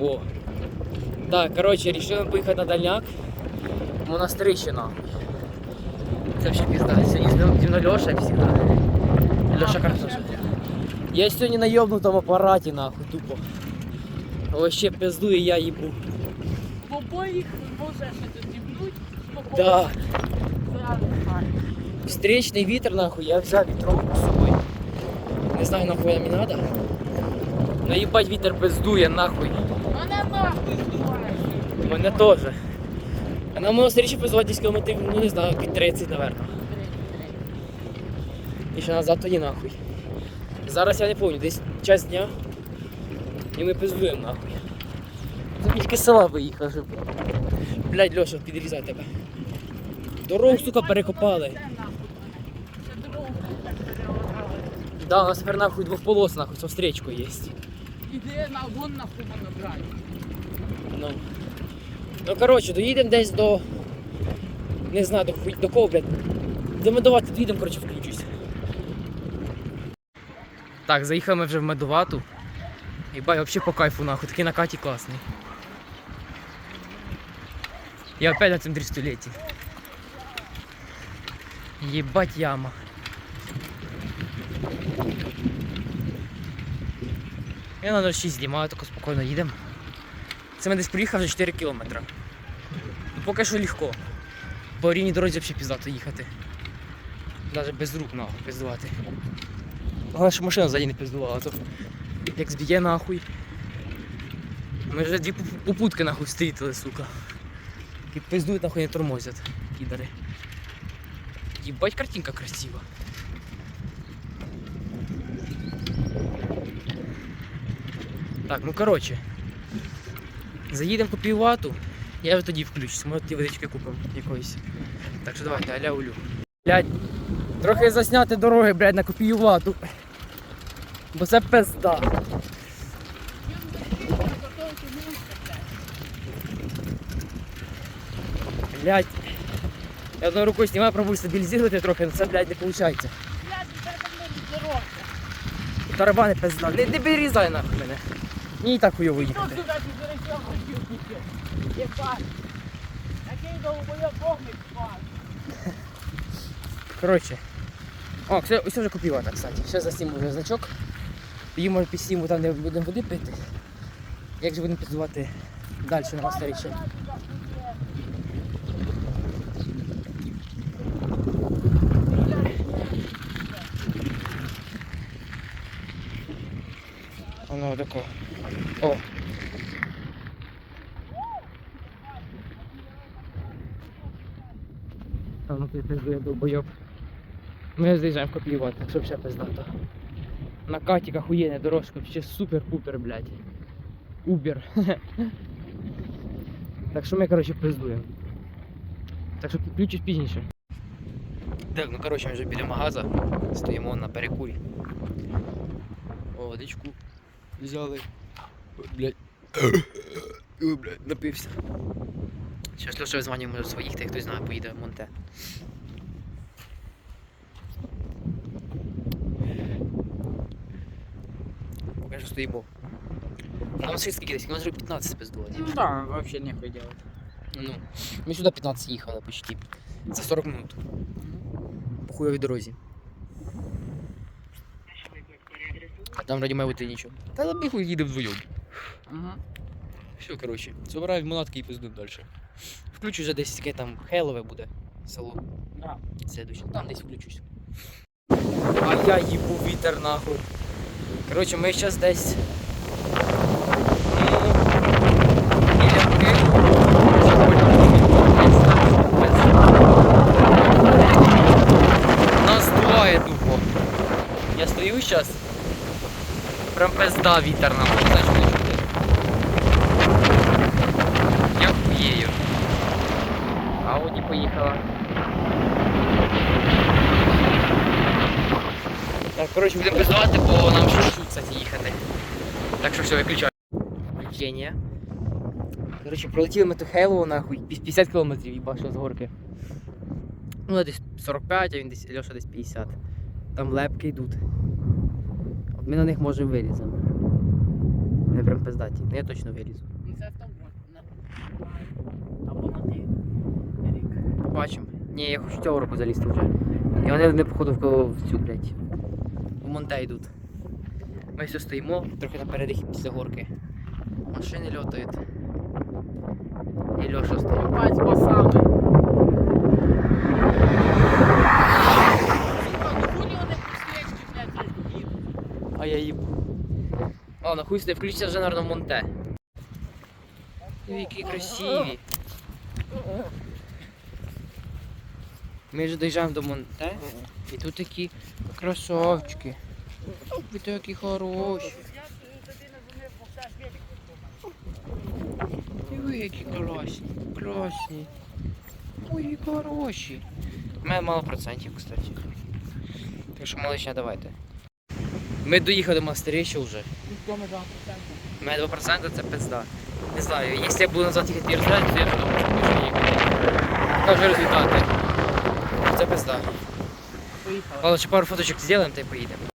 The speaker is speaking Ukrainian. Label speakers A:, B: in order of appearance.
A: О. Так, короче, решили поїхати на дальняк. В монастирище нахуй. Це вообще пізда. Сьогодні зі мною Льоша, як завжди. Льоша картоша. Я сьогодні на йобнутому апараті, нахуй, тупо. Вообще пиздую, я їбу.
B: В обоїх може ще тут дібнуть.
A: Да. Встречный вітер, нахуй, я взяв вітровку з собою. Не знаю, нахуй мені надо. Наїбать вітер пиздує, нахуй.
B: Мене.
A: Мене теж. А на монастирі пиздувати десь кілометрів, ну не знаю, під 30, наверное. І ще назад тоді нахуй. Зараз я не пам'ятаю, десь час дня. І ми пиздуємо нахуй. Тільки села виїхав. Блядь, Льоша, підрізай тебе. Дорогу, сука, перекопали. Да, у нас тепер нахуй двохполос нахуй, со встречкою є.
B: Іди на вон нахуй мене брати.
A: Ну. Ну коротше, доїдемо десь до. Не знаю, до, до кого, блядь. До медувати доїдемо, коротше, включусь. Так, заїхали вже в медувату. І бай, взагалі по кайфу нахуй, такий на каті класний. Я опять на цьому 300 Єбать яма. Я на 06 знімаю, тако спокійно їдемо. Це ми десь приїхав вже 4 кілометри. Ну, поки що легко. По рівній дорозі взагалі піздато їхати. Навіть без рук нахуй пиздувати. Головне, що машина ззаді не пиздувала, то як зб'є нахуй. Ми вже дві попутки нахуй встрітили, сука. І пиздують нахуй не тормозять, кідари. Єбать картинка красива. Так, ну коротше. Заїдемо по піввату, я вже тоді включусь, може ті водички купимо якоїсь. Так що давайте, аля улю. Блядь, трохи засняти дороги, блядь, на копіювату. Бо це пизда. Блядь. Я одною рукою знімаю, пробую стабілізувати трохи, але це, блядь, не виходить.
B: Блядь, це там дорога.
A: Тарабани пизда. Не, не перерізай нахуй мене. Мені і так хуйово їхати. Коротше. О, все, ось вже купила так, кстати. Ще засніму вже значок. Її може підсніму там, де будемо води пити. Як же будемо підзувати далі на Мастерічі. Воно тако. О. Там пиздує долбойоб. Ми заїжджаємо в Копліват, так що ще пиздато. На катік охуєнна дорожка, ще супер-пупер, блядь. Убер. так що ми, коротше, пиздуємо. Так що включусь пізніше. Так, ну коротше, ми вже біля магаза. Стоїмо на перекурі. О, водичку взяли. Блядь. Ой, блядь, напився. Зараз Леша визванює може своїх, та хтось знає, поїде в Монте. Поки що стоїмо. Нам скільки десь, кілометрів 15 спиздувати.
B: Ну да, вообще нехуй делать.
A: Ну, ми сюди 15 їхали почти. За 40 минут. По хуйовій дорозі. А там раді має бути нічого. Та ладно, хуй їде вдвоєм.
B: Ага.
A: Все, коротше, забираю в манатки і пиздуємо далі. Включу вже десь таке там Хелове буде село.
B: Да.
A: Следующее. Там десь включусь. А я їбу вітер нахуй. Коротше, ми зараз десь. Нас здуває тупо. Я стою зараз. Прям пизда вітер нахуй. Не знаю, що мені чути. Я хуєю. Ауді поїхала. Так, коротше, будемо пиздувати, бо нам ще чуть, кстати, їхати. Так що все, виключаю. Включення. Коротше, пролетіли ми ту Хейлоу, нахуй, 50 кілометрів їбашили з горки. Ну, я десь 45, а він десь Льоша десь 50. Там лепки йдуть. От ми на них можемо виліземо. вони прям пиздаті. Ну я точно вилізу.
B: Ну.
A: Побачимо. Ні, я хочу цього року залізти вже. І вони не походу в цю, блядь. Монте йдуть. Ми все стоїмо, трохи на передихі після горки. Машини льотають. І Льоша стоїть.
B: Басами.
A: А я їбу. Ладно, хуй сюди, включиться вже, наверное, в Монте. Які красиві. Ми вже доїжджаємо до Монте, і тут такі красавчики. Ви такі хороші. І ви які класні, класні. Ой, які хороші. У мене мало процентів, кстати. Так що маличня, давайте. Ми доїхали до Мастеріча вже. У мене 2% це пизда. Не знаю, якщо я буду назад їхати перезаряд, то я подумаю, що більше їхати. Покажу результати. Це пизда.
B: Поїхали.
A: Ще пару фоточок зробимо та й поїдемо.